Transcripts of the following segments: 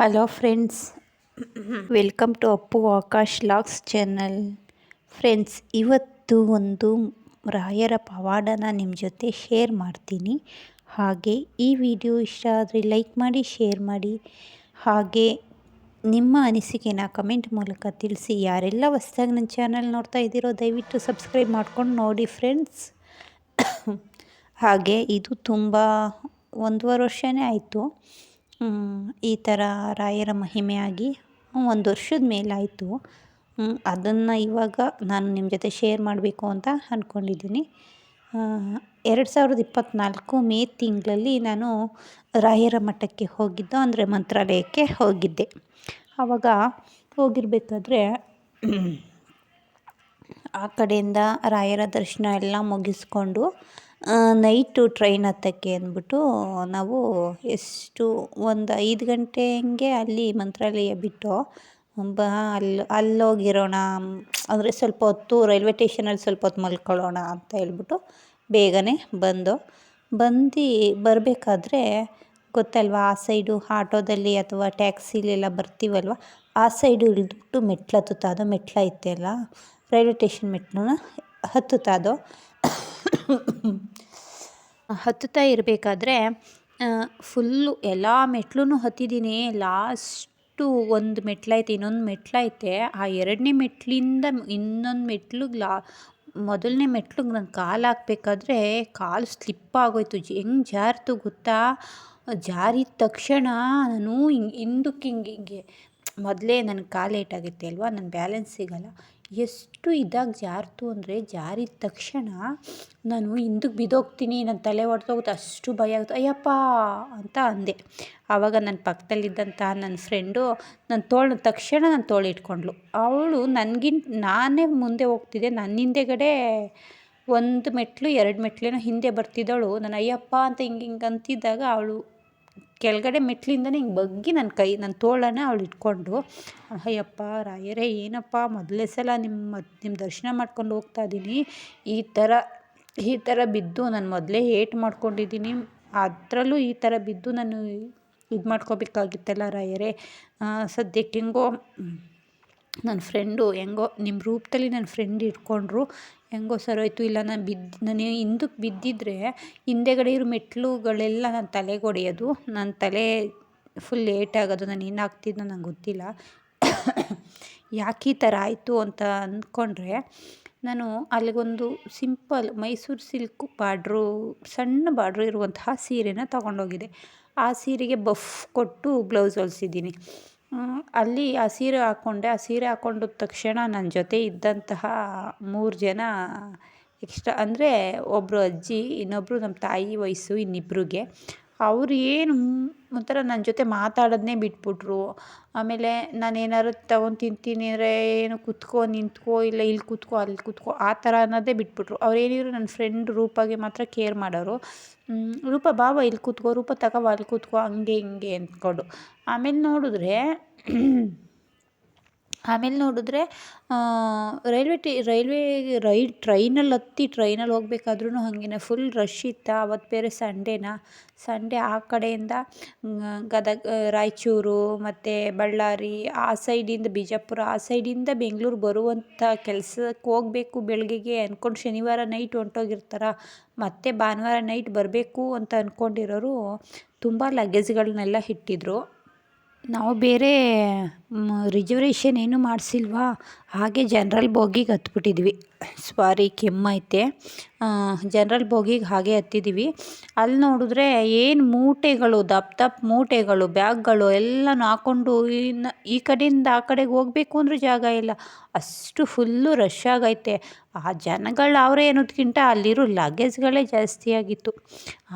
Hello friends welcome to Appu Akash vlogs channel friends ಇವತ್ತು ಒಂದು ರಾಯರ ಪವಾಡನ ನಿಮ್ಮ ಜೊತೆ ಶೇರ್ ಮಾಡ್ತೀನಿ. ಹಾಗೆ ಈ ವಿಡಿಯೋ ಇಷ್ಟ ಆದರೆ ಲೈಕ್ ಮಾಡಿ ಶೇರ್ ಮಾಡಿ. ಹಾಗೆ ನಿಮ್ಮ ಅನಿಸಿಕೆನ ಕಮೆಂಟ್ ಮೂಲಕ ತಿಳಿಸಿ. ಯಾರೆಲ್ಲ ಹೊಸ್ದಾಗಿ ನನ್ನ ಚಾನಲ್ ನೋಡ್ತಾ ಇದ್ದೀರೋ, ದಯವಿಟ್ಟು ಸಬ್ಸ್ಕ್ರೈಬ್ ಮಾಡ್ಕೊಂಡು ನೋಡಿ ಫ್ರೆಂಡ್ಸ್ ಹಾಗೆ ಇದು ತುಂಬ ಒಂದೂವರೆ ವರ್ಷವೇ ಆಯಿತು. ಈ ಥರ ರಾಯರ ಮಹಿಮೆಯಾಗಿ ಒಂದು ವರ್ಷದ ಮೇಲಾಯಿತು ಅದನ್ನು ಇವಾಗ ನಾನು ನಿಮ್ಮ ಜೊತೆ ಶೇರ್ ಮಾಡಬೇಕು ಅಂತ ಅಂದ್ಕೊಂಡಿದ್ದೀನಿ ಎರಡು ಸಾವಿರದ ಇಪ್ಪತ್ತ್ನಾಲ್ಕು ಮೇ ತಿಂಗಳಲ್ಲಿ ನಾನು ರಾಯರ ಮಠಕ್ಕೆ ಹೋಗಿದ್ದು, ಅಂದರೆ ಮಂತ್ರಾಲಯಕ್ಕೆ ಹೋಗಿದ್ದೆ. ಆವಾಗ ಹೋಗಿರಬೇಕಾದ್ರೆ ಆ ಕಡೆಯಿಂದ ರಾಯರ ದರ್ಶನ ಎಲ್ಲ ಮುಗಿಸ್ಕೊಂಡು ನೈಟು ಟ್ರೈನ್ ಹತ್ತಕ್ಕೆ ಅಂದ್ಬಿಟ್ಟು ನಾವು ಎಷ್ಟು ಒಂದು ಐದು ಗಂಟೆ ಹಂಗೆ ಅಲ್ಲಿ ಮಂತ್ರಾಲಯ ಬಿಟ್ಟು, ಬಾ ಅಲ್ಲಿ ಅಲ್ಲೋಗಿರೋಣ, ಅಂದರೆ ಸ್ವಲ್ಪ ಹೊತ್ತು ರೈಲ್ವೆ ಟೇಷನಲ್ಲಿ ಸ್ವಲ್ಪ ಹೊತ್ತು ಮಲ್ಕೊಳ್ಳೋಣ ಅಂತ ಹೇಳ್ಬಿಟ್ಟು ಬೇಗನೆ ಬಂದು ಬಂದು ಬರಬೇಕಾದ್ರೆ ಗೊತ್ತಲ್ವಾ, ಆ ಸೈಡು ಆಟೋದಲ್ಲಿ ಅಥವಾ ಟ್ಯಾಕ್ಸಿಲೆಲ್ಲ ಬರ್ತೀವಲ್ವ, ಆ ಸೈಡು ಇಳಿದ್ಬಿಟ್ಟು ಮೆಟ್ಲು ಹತ್ತುತ್ತಾ, ಅದು ಮೆಟ್ಲು ಐತೆ ಅಲ್ಲ, ರೈಲ್ವೆ ಟೇಷನ್ ಮೆಟ್ಲನ್ನ ಹತ್ತುತ್ತಾ ಅದು. ಹತ್ತುತ್ತಾ ಇರಬೇಕಾದ್ರೆ ಫುಲ್ಲು ಎಲ್ಲ ಮೆಟ್ಲೂ ಹತ್ತಿದ್ದೀನಿ ಲಾಸ್ಟು ಒಂದು ಮೆಟ್ಲೈತೆ ಇನ್ನೊಂದು ಮೆಟ್ಲೈತೆ ಆ ಎರಡನೇ ಮೆಟ್ಲಿಂದ ಇನ್ನೊಂದು ಮೆಟ್ಲಿಗೆ ಲಾ, ಮೊದಲನೇ ಮೆಟ್ಲಿಗೆ ನಾನು ಕಾಲು ಹಾಕ್ಬೇಕಾದ್ರೆ ಕಾಲು ಸ್ಲಿಪ್ ಆಗೋಯ್ತು. ಹೆಂಗೆ ಜಾರಿತು ಗೊತ್ತಾ? ಜಾರಿದ ತಕ್ಷಣ ನಾನು ಹಿಂಗೆ, ಹಿಂದಕ್ಕೆ ಹಿಂಗೆ ಹಿಂಗೆ. ಮೊದಲೇ ನನ್ನ ಕಾಲು ಏಟಾಗುತ್ತೆ ಅಲ್ವಾ? ನನ್ನ ಬ್ಯಾಲೆನ್ಸ್ ಸಿಗಲ್ಲ. ಎಷ್ಟು ಇದಾಗಿ ಜಾರಿತು ಅಂದರೆ ಜಾರಿದ ತಕ್ಷಣ ನಾನು ಹಿಂದಕ್ಕೆ ಬಿದ್ದೋಗ್ತೀನಿ, ನನ್ನ ತಲೆ ಹೊಡೆದೋಗುತ್ತೆ ಅಷ್ಟು ಭಯ ಆಗುತ್ತೆ. ಅಯ್ಯಪ್ಪ ಅಂತ ಅಂದೆ. ಆವಾಗ ನನ್ನ ಪಕ್ಕದಲ್ಲಿದ್ದಂಥ ನನ್ನ ಫ್ರೆಂಡು ನನ್ನ ತೋಳು, ತಕ್ಷಣ ನನ್ನ ತೋಳು ಇಟ್ಕೊಂಡ್ಳು. ಅವಳು ನನಗಿಂತ ನಾನೇ ಮುಂದೆ ಹೋಗ್ತಿದ್ದೆ ನನ್ನ ಹಿಂದೆಗಡೆ ಒಂದು ಮೆಟ್ಲು, ಎರಡು ಮೆಟ್ಲೇನೋ ಹಿಂದೆ ಬರ್ತಿದ್ದವಳು ನಾನು ಅಯ್ಯಪ್ಪ ಅಂತ ಹಿಂಗೆ ಹಿಂಗೆ ಅಂತಿದ್ದಾಗ ಅವಳು ಕೆಳಗಡೆ ಮೆಟ್ಲಿಂದನೇ ಹಿಂಗೆ ಬಗ್ಗಿ ನನ್ನ ಕೈ ನನ್ನ ತೋಳನ್ನು ಅವಳು ಇಟ್ಕೊಂಡು, ಅಯ್ಯಪ್ಪ, ರಾಯರೇ, ಏನಪ್ಪ ಮೊದಲನೇ ಸಲ ನಿಮ್ಮ ನಿಮ್ಮ ದರ್ಶನ ಮಾಡ್ಕೊಂಡು ಹೋಗ್ತಾ ಇದ್ದೀನಿ ಈ ಥರ ಈ ಥರ ಬಿದ್ದು ನಾನು ಮೊದಲೇ ಏಟು ಮಾಡ್ಕೊಂಡಿದ್ದೀನಿ ಅದರಲ್ಲೂ ಈ ಥರ ಬಿದ್ದು ನಾನು ಇದು ಮಾಡ್ಕೋಬೇಕಾಗಿತ್ತಲ್ಲ ರಾಯರೇ. ಸದ್ಯಕ್ಕೆ ಹೆಂಗೋ ನನ್ನ ಫ್ರೆಂಡು ಹೆಂಗೋ, ನಿಮ್ಮ ರೂಪದಲ್ಲಿ ನನ್ನ ಫ್ರೆಂಡ್ ಇಟ್ಕೊಂಡ್ರು, ಹೆಂಗೋ ಸರೋಯ್ತು ಇಲ್ಲ ನಾನು ಬಿದ್ದು ನಾನು ಹಿಂದಕ್ಕೆ ಬಿದ್ದಿದ್ರೆ ಹಿಂದೆಗಡೆ ಇರೋ ಮೆಟ್ಲುಗಳೆಲ್ಲ ನನ್ನ ತಲೆಗೆ ಹೊಡೆಯೋದು ನನ್ನ ತಲೆ ಫುಲ್ ಏಟಾಗೋದು ನಾನು ಏನಾಗ್ತಿದ್ನೋ ನಂಗೆ ಗೊತ್ತಿಲ್ಲ. ಯಾಕೆ ಈ ಥರ ಆಯಿತು ಅಂತ ಅಂದ್ಕೊಂಡ್ರೆ, ನಾನು ಅಲ್ಲಿಗೊಂದು ಸಿಂಪಲ್ ಮೈಸೂರು ಸಿಲ್ಕ್ ಬಾಡ್ರು, ಸಣ್ಣ ಬಾಡ್ರು ಇರುವಂತಹ ಸೀರೆನ ತೊಗೊಂಡೋಗಿದ್ದೆ. ಆ ಸೀರೆಗೆ ಬಫ್ ಕೊಟ್ಟು ಬ್ಲೌಸ್ ಹೊಲ್ಸಿದ್ದೀನಿ. ಅಲ್ಲಿ ಆ ಸೀರೆ ಹಾಕ್ಕೊಂಡೆ ಆ ಸೀರೆ ಹಾಕ್ಕೊಂಡ ತಕ್ಷಣ ನನ್ನ ಜೊತೆ ಇದ್ದಂತಹ ಮೂರು ಜನ ಎಕ್ಸ್ಟ್ರಾ ಅಂದರೆ ಒಬ್ಬರು ಅಜ್ಜಿ ಇನ್ನೊಬ್ಬರು ನಮ್ಮ ತಾಯಿ ವಯಸ್ಸು ಇನ್ನಿಬ್ರಿಗೆ. ಅವ್ರು ಏನು ಒಂಥರ ನನ್ನ ಜೊತೆ ಮಾತಾಡೋದನ್ನೇ ಬಿಟ್ಬಿಟ್ರು. ಆಮೇಲೆ ನಾನು ಏನಾದ್ರು ತಗೊಂಡು ತಿಂತೀನಿ ಅಂದರೆ ಏನು ಕೂತ್ಕೋ, ನಿಂತ್ಕೋ, ಇಲ್ಲ ಇಲ್ಲಿ ಕೂತ್ಕೋ, ಅಲ್ಲಿ ಕೂತ್ಕೋ, ಆ ಥರ ಅನ್ನೋದೇ ಬಿಟ್ಬಿಟ್ರು. ಅವ್ರು ಏನಿದ್ರು ನನ್ನ ಫ್ರೆಂಡ್ ರೂಪಾಗೆ ಮಾತ್ರ ಕೇರ್ ಮಾಡೋರು. ರೂಪ ಬಾವ ಇಲ್ಲಿ ಕೂತ್ಕೋ, ರೂಪ ತಗೋ, ಅಲ್ಲಿ ಕೂತ್ಕೋ, ಹಂಗೆ ಹಿಂಗೆ ಅಂದ್ಕೊಂಡು. ಆಮೇಲೆ ನೋಡಿದ್ರೆ ಆಮೇಲೆ ನೋಡಿದ್ರೆ ರೈಲ್ವೆ ಟಿ, ರೈಲ್ವೆ ರೈ ಟ್ರೈನಲ್ಲಿ ಹತ್ತಿ ಟ್ರೈನಲ್ಲಿ ಹೋಗ್ಬೇಕಾದ್ರೂ ಹಾಗೇನೆ ಫುಲ್ ರಶ್ ಇತ್ತು ಆವತ್ತು ಬೇರೆ ಸಂಡೇನಾ ಸಂಡೇ ಆ ಕಡೆಯಿಂದ ಗದಗ, ರಾಯಚೂರು, ಮತ್ತು ಬಳ್ಳಾರಿ, ಆ ಸೈಡಿಂದ ಬಿಜಾಪುರ, ಆ ಸೈಡಿಂದ ಬೆಂಗ್ಳೂರು ಬರುವಂಥ ಕೆಲ್ಸಕ್ಕೆ ಹೋಗ್ಬೇಕು ಬೆಳಗ್ಗೆಗೆ ಅಂದ್ಕೊಂಡು ಶನಿವಾರ ನೈಟ್ ಹೊಂಟೋಗಿರ್ತಾರೆ. ಮತ್ತು ಭಾನುವಾರ ನೈಟ್ ಬರಬೇಕು ಅಂತ ಅಂದ್ಕೊಂಡಿರೋರು ತುಂಬ ಲಗೇಜ್ಗಳನ್ನೆಲ್ಲ ಇಟ್ಟಿದ್ರು ನಾವು ಬೇರೆ ರಿಸರ್ವೇಶನ್ ಏನೂ ಮಾಡಿಸಿಲ್ವಾ? ಹಾಗೆ ಜನ್ರಲ್ ಬೋಗಿಗೆ ಹತ್ಬಿಟ್ಟಿದ್ವಿ. ಸ್ವಾರಿ ಕೆಮ್ಮೈತೆ ಜನ್ರಲ್ ಬೋಗಿಗೆ ಹಾಗೆ ಹತ್ತಿದ್ದೀವಿ ಅಲ್ಲಿ ನೋಡಿದ್ರೆ ಏನು ಮೂಟೆಗಳು ದಪ್ಪ ದಪ್ಪ ಮೂಟೆಗಳು, ಬ್ಯಾಗ್ಗಳು ಎಲ್ಲನೂ ಹಾಕ್ಕೊಂಡು ಇನ್ನು ಈ ಕಡೆಯಿಂದ ಆ ಕಡೆಗೆ ಹೋಗಬೇಕು ಅಂದರೂ ಜಾಗ ಇಲ್ಲ. ಅಷ್ಟು ಫುಲ್ಲು ರಶ್ ಆಗೈತೆ. ಆ ಜನಗಳು ಅವರೇ ಅನ್ನೋದಕ್ಕಿಂತ ಅಲ್ಲಿರೋ ಲಗೇಜ್ಗಳೇ ಜಾಸ್ತಿ ಆಗಿತ್ತು.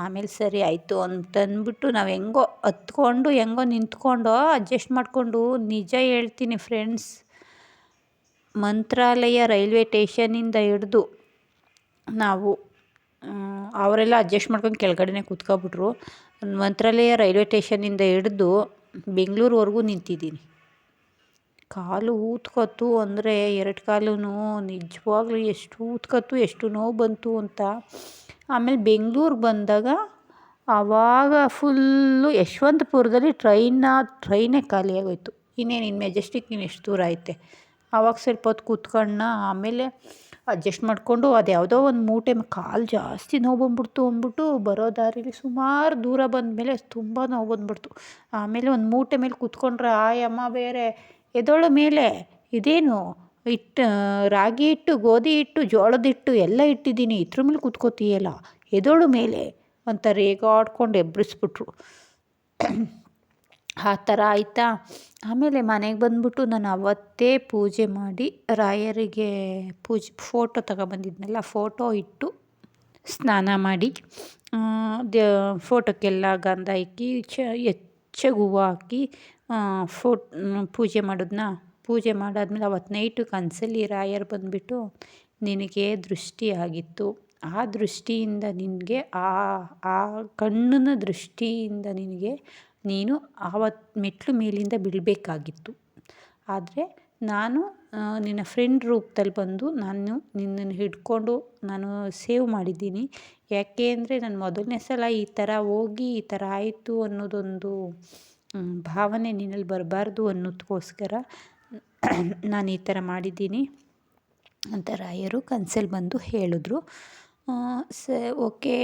ಆಮೇಲೆ ಸರಿ ಆಯಿತು ಅಂತಂದ್ಬಿಟ್ಟು ನಾವು ಹೆಂಗೋ ಹತ್ಕೊಂಡು, ಹೆಂಗೋ ನಿಂತ್ಕೊಂಡು ಅಡ್ಜಸ್ಟ್ ಮಾಡಿಕೊಂಡು ನಿಜ ಹೇಳ್ತೀನಿ ಫ್ರೆಂಡ್ಸ್ ಮಂತ್ರಾಲಯ ರೈಲ್ವೆ ಟೇಷನಿಂದ ಹಿಡ್ದು ನಾವು ಅವರೆಲ್ಲ ಅಡ್ಜಸ್ಟ್ ಮಾಡ್ಕೊಂಡು ಕೆಳಗಡೆನೇ ಕೂತ್ಕೊಬಿಟ್ರು. ಮಂತ್ರಾಲಯ ರೈಲ್ವೆ ಟೇಷನಿಂದ ಹಿಡ್ದು ಬೆಂಗಳೂರ್ವರೆಗೂ ನಿಂತಿದ್ದೀನಿ. ಕಾಲು ಊದ್ಕೊತು ಅಂದರೆ ಎರಡು ಕಾಲೂ ನಿಜವಾಗ್ಲೂ ಎಷ್ಟು ಊದ್ಕೊತು ಎಷ್ಟು ನೋವು ಬಂತು ಅಂತ. ಆಮೇಲೆ ಬೆಂಗ್ಳೂರಿಗೆ ಬಂದಾಗ ಆವಾಗ ಫುಲ್ಲು ಯಶವಂತಪುರದಲ್ಲಿ ಟ್ರೈನ, ಟ್ರೈನೇ ಖಾಲಿಯಾಗೋಯ್ತು. ಇನ್ನೇನು ಇನ್ನು ಮೆಜೆಸ್ಟಿಕ್ ಇನ್ನು ಎಷ್ಟು ದೂರ ಐತೆ. ಆವಾಗ ಸ್ವಲ್ಪ ಹೊತ್ತು ಕೂತ್ಕೊಂಡ್ನ ಆಮೇಲೆ ಅಡ್ಜಸ್ಟ್ ಮಾಡಿಕೊಂಡು ಅದು ಯಾವುದೋ ಒಂದು ಮೂಟೆ ಕಾಲು ಜಾಸ್ತಿ ನೋವು ಬಂದ್ಬಿಡ್ತು ಅಂದ್ಬಿಟ್ಟು ಬರೋ ದಾರಿಲಿ ಸುಮಾರು ದೂರ ಬಂದಮೇಲೆ ತುಂಬ ನೋವು ಬಂದ್ಬಿಡ್ತು. ಆಮೇಲೆ ಒಂದು ಮೂಟೆ ಮೇಲೆ ಕೂತ್ಕೊಂಡ್ರೆ ಆಯಮ್ಮ ಬೇರೆ, ಎದೋಳ ಮೇಲೆ? ಇದೇನು? ಹಿಟ್ಟು ರಾಗಿ ಹಿಟ್ಟು, ಗೋಧಿ ಹಿಟ್ಟು, ಜೋಳದ ಹಿಟ್ಟು ಎಲ್ಲ ಇಟ್ಟಿದ್ದೀನಿ, ಇದ್ರ ಮೇಲೆ ಕೂತ್ಕೋತೀಯಲ್ಲ, ಎದೋಳು ಮೇಲೆ? ಅಂತ ರೇಗಾಡ್ಕೊಂಡು ಎಬ್ಬಿಸ್ಬಿಟ್ರು. ಆ ಥರ ಆಯಿತಾ? ಆಮೇಲೆ ಮನೆಗೆ ಬಂದ್ಬಿಟ್ಟು ನಾನು ಅವತ್ತೇ ಪೂಜೆ ಮಾಡಿ ರಾಯರಿಗೆ ಪೂಜೆ, ಫೋಟೋ ತಗೊಬಂದಿದ್ನಲ್ಲ, ಫೋಟೋ ಇಟ್ಟು ಸ್ನಾನ ಮಾಡಿ ದ, ಫೋಟೋಕ್ಕೆಲ್ಲ ಗಂಧ ಇಕ್ಕಿ ಚ ಹೆಚ್ಚಗೆ ಹೂವು ಹಾಕಿ ಫೋ ಪೂಜೆ ಮಾಡೋದನ್ನ ಪೂಜೆ ಮಾಡಾದ್ಮೇಲೆ ಅವತ್ತು ನೈಟು ಕನಸಲ್ಲಿ ರಾಯರು ಬಂದುಬಿಟ್ಟು ನಿನಗೆ ದೃಷ್ಟಿ ಆಗಿತ್ತು. ಆ ದೃಷ್ಟಿಯಿಂದ ನಿನಗೆ, ಆ ಆ ಕಣ್ಣಿನ ದೃಷ್ಟಿಯಿಂದ ನಿನಗೆ ನೀನು ಆವತ್ತು ಮೆಟ್ಲು ಮೇಲಿಂದ ಬೀಳಬೇಕಾಗಿತ್ತು. ಆದರೆ ನಾನು ನಿನ್ನ ಫ್ರೆಂಡ್ ರೂಪದಲ್ಲಿ ಬಂದು ನಾನು ನಿನ್ನನ್ನು ಹಿಡ್ಕೊಂಡು ನಾನು ಸೇವ್ ಮಾಡಿದ್ದೀನಿ. ಯಾಕೆ ಅಂದರೆ ನಾನು ಮೊದಲನೇ ಸಲ ಈ ಥರ ಹೋಗಿ, ಈ ಥರ ಆಯಿತು ಅನ್ನೋದೊಂದು ಭಾವನೆ ನಿನ್ನಲ್ಲಿ ಬರಬಾರ್ದು ಅನ್ನೋದಕ್ಕೋಸ್ಕರ ನಾನು ಈ ಥರ ಮಾಡಿದ್ದೀನಿ ಅಂತ ರಾಯರು ಕನ್ಸಲ್ಲಿ ಬಂದು ಹೇಳಿದ್ರು. ಸ, ಓಕೆ,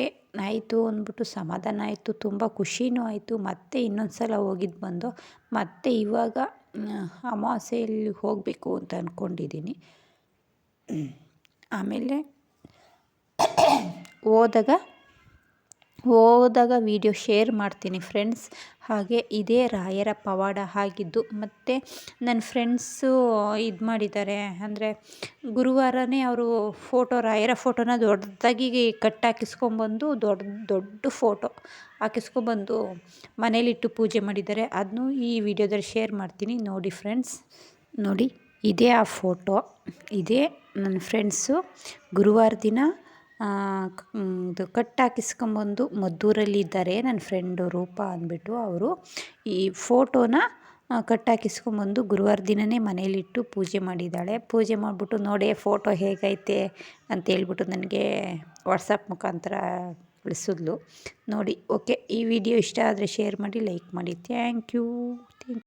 ಆಯಿತು ಅಂದ್ಬಿಟ್ಟು ಸಮಾಧಾನ ಆಯಿತು, ತುಂಬ ಖುಷಿನೂ ಆಯಿತು. ಮತ್ತೆ ಇನ್ನೊಂದು ಸಲ ಹೋಗಿದ್ದು ಬಂದು, ಮತ್ತೆ ಇವಾಗ ಅಮಾವಾಸ್ಯೆಯಲ್ಲಿ ಹೋಗಬೇಕು ಅಂತ ಅಂದ್ಕೊಂಡಿದ್ದೀನಿ ಆಮೇಲೆ, ಹೋದಾಗ ಹೋದಾಗ ವೀಡಿಯೋ ಶೇರ್ ಮಾಡ್ತೀನಿ ಫ್ರೆಂಡ್ಸ್ ಹಾಗೆ ಇದೇ ರಾಯರ ಪವಾಡ ಆಗಿದ್ದು, ಮತ್ತು ನನ್ನ ಫ್ರೆಂಡ್ಸು ಇದು ಮಾಡಿದ್ದಾರೆ. ಅಂದರೆ ಗುರುವಾರನೇ ಅವರು ಫೋಟೋ ರಾಯರ ಫೋಟೋನ ದೊಡ್ಡದಾಗಿ ಕಟ್ ಹಾಕಿಸ್ಕೊಂಬಂದು, ದೊಡ್ಡ ದೊಡ್ಡ ಫೋಟೋ ಹಾಕಿಸ್ಕೊಂಬಂದು ಮನೇಲಿಟ್ಟು ಪೂಜೆ ಮಾಡಿದ್ದಾರೆ. ಅದನ್ನು ಈ ವಿಡಿಯೋದಲ್ಲಿ ಶೇರ್ ಮಾಡ್ತೀನಿ. ನೋಡಿ ಫ್ರೆಂಡ್ಸ್ ನೋಡಿ, ಇದೇ ಆ ಫೋಟೋ ಇದೇ ನನ್ನ ಫ್ರೆಂಡ್ಸು ಗುರುವಾರ ದಿನ ಇದು ಕಟ್ ಹಾಕಿಸ್ಕೊಂಬಂದು ಮದ್ದೂರಲ್ಲಿದ್ದಾರೆ ನನ್ನ ಫ್ರೆಂಡು ರೂಪ ಅಂದ್ಬಿಟ್ಟು ಅವರು. ಈ ಫೋಟೋನ ಕಟ್ ಹಾಕಿಸ್ಕೊಂಬಂದು ಗುರುವಾರ ದಿನವೇ ಮನೇಲಿಟ್ಟು ಪೂಜೆ ಮಾಡಿದ್ದಾಳೆ. ಪೂಜೆ ಮಾಡಿಬಿಟ್ಟು ನೋಡಿ ಫೋಟೋ ಹೇಗೈತೆ ಅಂತೇಳ್ಬಿಟ್ಟು ನನಗೆ ವಾಟ್ಸಪ್ ಮುಖಾಂತರ ಕಳಿಸಿದ್ಲು ನೋಡಿ, ಓಕೆ, ಈ ವಿಡಿಯೋ ಇಷ್ಟ ಆದರೆ ಶೇರ್ ಮಾಡಿ, ಲೈಕ್ ಮಾಡಿ. Thank you.